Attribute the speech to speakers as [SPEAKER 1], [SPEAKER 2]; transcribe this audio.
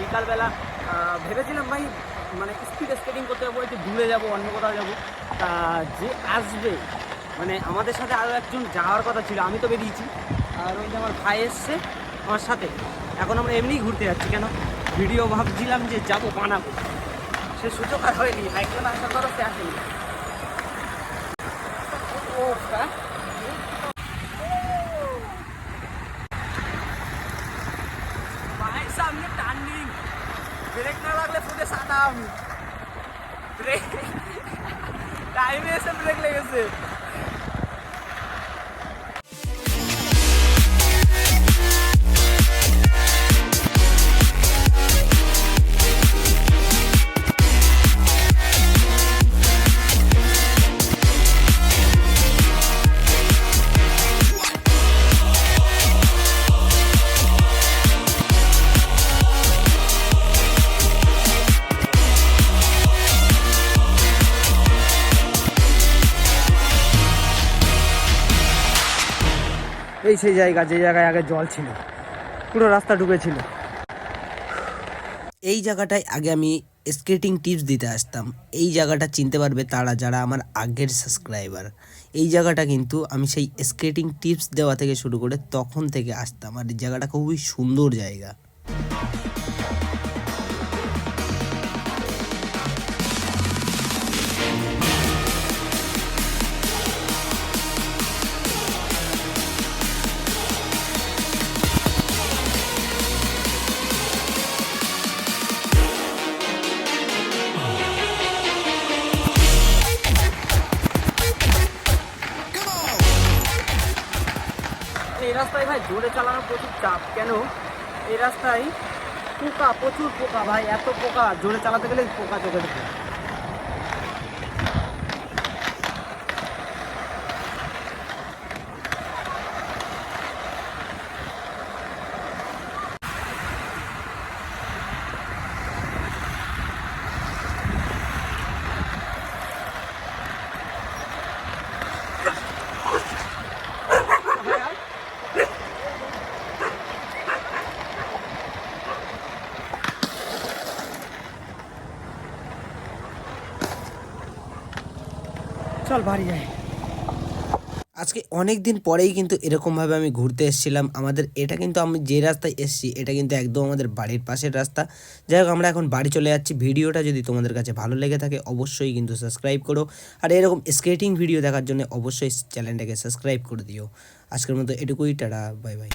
[SPEAKER 1] বিকালবেলা ভেবেছিলাম ভাই মানে স্পিড স্কেটিং করতে যাব একটু দূরে যাব অন্য কোথাও যাব তা যে আসবে মানে আমাদের সাথে আরও একজন যাওয়ার কথা ছিল আমি তো বেরিয়েছি আর ওই যে আমার ভাই এসছে আমার সাথে এখন আমরা এমনিই ঘুরতে যাচ্ছি কেন ভিডিও ভাবছিলাম যে যাব বানাবো সে সুযোগ আর হয়নি একজন আসার সে আসেনি ও হ্যাঁ ভাই সামনে টার্নিং ব্রেক না লাগলে ফুটে সাদা আমি টাইমে এসে ব্রেক লেগেছে। এই সেই জায়গা, যে জায়গায় আগে জল ছিল। পুরো রাস্তা ডুবেছিল।
[SPEAKER 2] এই জায়গাটায় আগে আমি স্কেটিং টিপস দিতে আসতাম। এই জায়গাটা চিনতে পারবে তারা যারা আমার আগের সাবস্ক্রাইবার। এই জায়গাটা কিন্তু আমি সেই স্কেটিং টিপস দেওয়া থেকে শুরু করে তখন থেকে আসতাম। আর এই জায়গাটা খুবই সুন্দর জায়গা।
[SPEAKER 1] এই রাস্তায় ভাই জোরে চালানো প্রচুর চাপ। কেন? এই রাস্তায় পোকা, প্রচুর পোকা ভাই, এত পোকা। জোরে চালাতে গেলে পোকা চোখে ঢুকে চল বাড়ি যাই।
[SPEAKER 2] আজকে অনেক দিন পরেই কিন্তু এরকমভাবে আমি ঘুরতে এসেছিলাম। আমাদের, এটা কিন্তু আমি যে রাস্তায় এসেছি, এটা কিন্তু একদম আমাদের বাড়ির পাশের রাস্তা। যাই হোক, আমরা এখন বাড়ি চলে যাচ্ছি। ভিডিওটা যদি তোমাদের কাছে ভালো লেগে থাকে, অবশ্যই কিন্তু সাবস্ক্রাইব করো। আর এরকম স্কেটিং ভিডিও দেখার জন্য অবশ্যই চ্যানেলটাকে সাবস্ক্রাইব করে দিও। আজকের মতো এটুকুই, টাটা বাই বাই